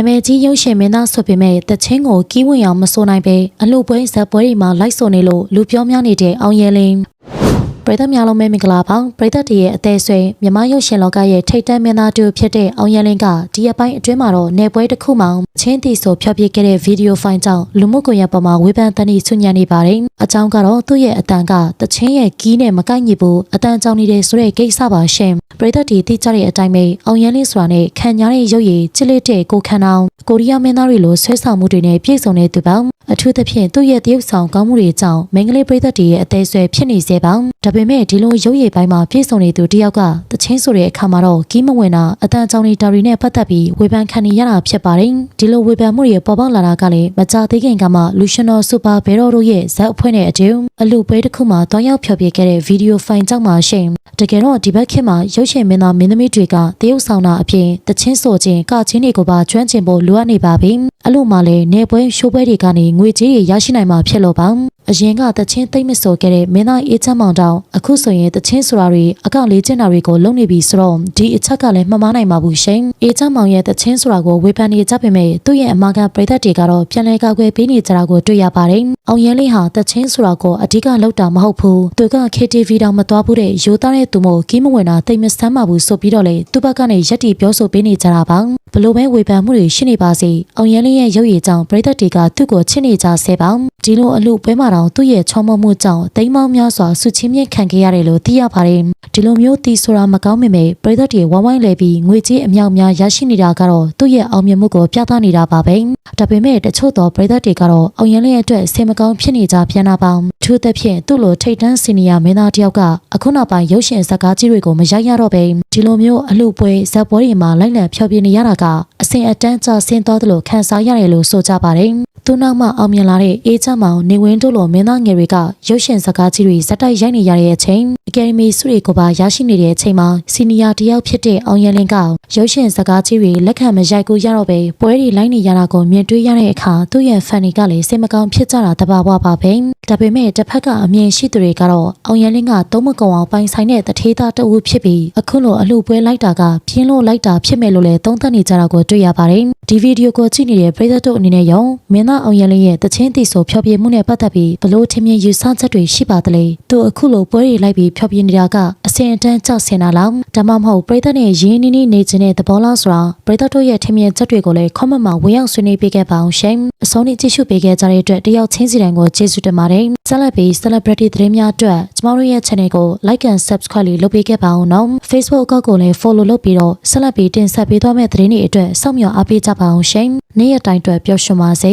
နာမည်ကြီးရုပ်ရှင်မင်းသားဆိုပေမဲ့တချင်းကိုကီးဝင်အောင်မဆိုနိုင်ပဲအလှပွဲဇက်ပွဲတွေမှာလိုက်ဆိုနေလို့လူပြောများနေတဲ့အောင်ရဲလင်း ပရိသတ်များလုံးပဲမင်္ဂလာပါပရိသတ်တရဲ့အသေးဆွေမြမရုပ်ရှင်လောကရဲ့ထိတ်တန့်မင်းသားတူဖြစ်တဲ့အောင်ရဲလင်းကဒီအပိုင်းအတွင်းမှာတော့နေပွဲတစ်ခုမှချင်းတီဆိုဖျော်ပြခဲ့တဲ့ဗီဒီယိုဖိုင်ကြောင့်လူမှုကွန်ရက်ပေါ်မှာဝေဖန်တန်းနေဆွညံ့နေပါတယ်အကြောင်းကတော့သူ့ရဲ့အတန်ကတချင်းရဲ့ကီးနဲ့မကိုက်ညီဘူးအတန်ကြောင့်နေတဲ့ဆိုတဲ့ကိစ္စပါရှင်ပရိသတ်တီသိကြတဲ့အတိုင်းပဲအောင်ရဲလင်းဆိုတာနဲ့ခံညားတဲ့ရုပ်ရည်ချစ်လက်တဲ့ကိုခန်းအောင်ကိုရီးယားမင်းသားတွေလိုဆွဲဆောင်မှုတွေနဲ့ပြည့်စုံတဲ့သူပါအထူးသဖြင့်သူ့ရဲ့တရုပ်ဆောင်ကောင်းမှုတွေကြောင့်မင်္ဂလိပရိသတ်တွေရဲ့အသေးဆွဲဖြစ်နေစေပါဒါပေမဲ့ဒီလိုရုပ်ရည်ပိုင်းမှာပြည့်စုံနေသူတယောက်ကတချင်းဆိုတဲ့အခါမှာတော့ကီးမဝင်တာအတန်ကြောင့်နေတာတွေနဲ့ပတ်သက်ပြီးဝေဖန်ခံနေရတာဖြစ်ပါတယ်ဒီလိုဝေဖန်မှုတွေပေါ်ပေါက်လာတာကလည်းမကြသေးခင်ကမှလူရှင်တော်စူပါဘဲတော်တို့ရဲ့ဇက်အဖွဲ့နဲ့အတူအလူပွဲတစ်ခုမှာတွားရောက်ဖျော်ပြခဲ့တဲ့ဗီဒီယိုဖိုင်ကြောင့်မှရှင်တကယ်တော့ဒီဘက်ခေတ်မှာရုပ်ရှင်မင်းသားမင်းသမီးတွေကတရုပ်ဆောင်တာအပြင်တချင်းဆိုခြင်းကချင်းတွေကိုပါကျွမ်းကျင်ဖို့လိုအပ်နေပါပြီအဲ့လိုမှလည်းနေပွဲရှိုးပွဲတွေကနေငွေကြေးတွေရရှိနိုင်မှာဖြစ်လို့ပါ အရင်ကတချင်းသိမ့်မဆိုခဲ့တဲ့မင်းသားအေးချမ်းမောင်တောင်အခုဆိုရင်တချင်းဆိုတာတွေအကောက်လေးကျင်တာတွေကိုလုပ်နေပြီဆိုတော့ဒီအချက်ကလည်းမမားနိုင်ပါဘူးရှင်အေးချမ်းမောင်ရဲ့တချင်းဆိုတာကိုဝေဖန်နေကြပေမဲ့သူ့ရဲ့အမာခံပရိသတ်တွေကတော့ပြန်လည်ကောက်ွယ်ပေးနေကြတာကိုတွေ့ရပါတယ်အောင်ရဲလေးဟာတချင်းဆိုတာကိုအဓိကလောက်တာမဟုတ်ဘူးသူက KTV တောင်မသွားဘူးတဲ့ရိုးသားတဲ့သူမို့ကီးမဝင်တာတိတ်မဆမ်းပါဘူးဆိုပြီးတော့လေသူ့ဘက်ကနေရက်တီပြောဆိုပေးနေကြတာပါဘလို့ပဲဝေဖန်မှုတွေရှိနေပါစေအောင်ရဲလေးရဲ့ရုပ်ရည်ကြောင့်ပရိသတ်တွေကသူ့ကိုချစ်နေကြဆဲပါဒီလိုအလူပွဲမှာတော့သူ့ရဲ့ချောမမှုကြောင့်တိမ်မောင်းများစွာဆုချင်းမြင့်ခံခဲ့ရတယ်လို့သိရပါတယ်ဒီလိုမျိုးတီဆိုတာမကောင်းမိမေပရိသတ်တွေဝိုင်းဝိုင်းလဲပြီးငွေကြေးအမြောက်များရရှိနေတာကတော့သူ့ရဲ့အောင်မြင်မှုကိုပြသနေတာပါပဲဒါပေမဲ့တချို့သောပရိသတ်တွေကတော့အောင်ရဲလေးအတွက်ဆင်မကောင်းဖြစ်နေကြပြန်တာပါထူးသဖြင့်သူ့လိုထိတ်တန်းစီနီယာမင်းသားတယောက်ကအခုနောက်ပိုင်းရုပ်ရှင်ဇာတ်ကားကြီးတွေကိုမရိုက်ရတော့ပဲဒီလိုမျိုးအလူပွဲဇက်ပွဲတွေမှာလိုက်လံဖျော်ပြနေရတာကအဆင်အတန်းကျဆင်းသွားသလိုခံစားရတယ်လို့ဆိုကြပါတယ် သူနောက်မှအောင်မြင်လာတဲ့အေးချမ်းမောင်နေဝင်းတို့လိုမင်းသားငယ်တွေကရုပ်ရှင်ဇာတ်ကားကြီးတွေဇက်တိုက်ရိုက်နေရတဲ့အချိန်အကယ်ဒမီဆုတွေကိုပါရရှိနေတဲ့အချိန်မှာစီနီယာတယောက်ဖြစ်တဲ့အောင်ရန်လင်းကရုပ်ရှင်ဇာတ်ကားကြီးတွေလက်ခံမရိုက်ကိုရတော့ပဲပွဲတွေလိုက်နေရတာကိုမြင်တွေ့ရတဲ့အခါသူ့ရဲ့ဖန်တွေကလည်းစိတ်မကောင်းဖြစ်ကြတာတဘာဝပါပဲ ဒါပေမဲ့တစ်ဖက်ကအမြင်ရှိသူတွေကတော့အောင်ရန်လင်းကသုံးမကုံအောင်ပိုင်ဆိုင်တဲ့တထေးသားတအုပ်ဖြစ်ပြီးအခုလိုအလှပွဲလိုက်တာကပြင်းလို့လိုက်တာဖြစ်မယ်လို့လည်းသုံးသပ်နေကြတာကိုတွေ့ရပါတယ်ဒီဗီဒီယိုကိုကြည့်နေတဲ့ပရိသတ်တို့အနေနဲ့ရောမင်းသားအောင်ရန်လင်းရဲ့တချင်းတီဆိုဖျော်ပြမှုနဲ့ပတ်သက်ပြီးဘလို့ထင်မြင်ယူဆချက်တွေရှိပါသလဲသူအခုလိုပွဲတွေလိုက်ပြီးဖျော်ပြနေတာကအစင်အတန်းကြောက်စင်တာလားဒါမှမဟုတ်ပရိသတ်နဲ့ရင်းနှီးနှီးနေခြင်းတဲ့သဘောလားဆိုတာပရိသတ်တို့ရဲ့ထင်မြင်ချက်တွေကိုလည်း comment မှာဝင်ရောက်ဆွေးနွေးပေးခဲ့ပါအောင်ရှင်အဆုံးထိကြည့်ရှုပေးခဲ့ကြတဲ့အတွက်တယောက်ချင်းစီတိုင်းကိုကျေးဇူးတင်ပါတယ်ဆက်လက်ပြီး celebrity သတင်းများအတွက်ကျမတို့ရဲ့ channel ကို like and subscribe လေးလုပ်ပေးခဲ့ပါအောင်နော် Facebook အကောင့်ကိုလည်း follow လုပ်ပြီးတော့ဆက်လက်ပြီးတင်ဆက်ပေးသွားမယ့်သတင်းတွေအတွက်စောင့်မျှော်အားပေးကြပါအောင်ရှင်နေ့ရက်တိုင်းအတွက်ပျော်ရွှင်ပါစေ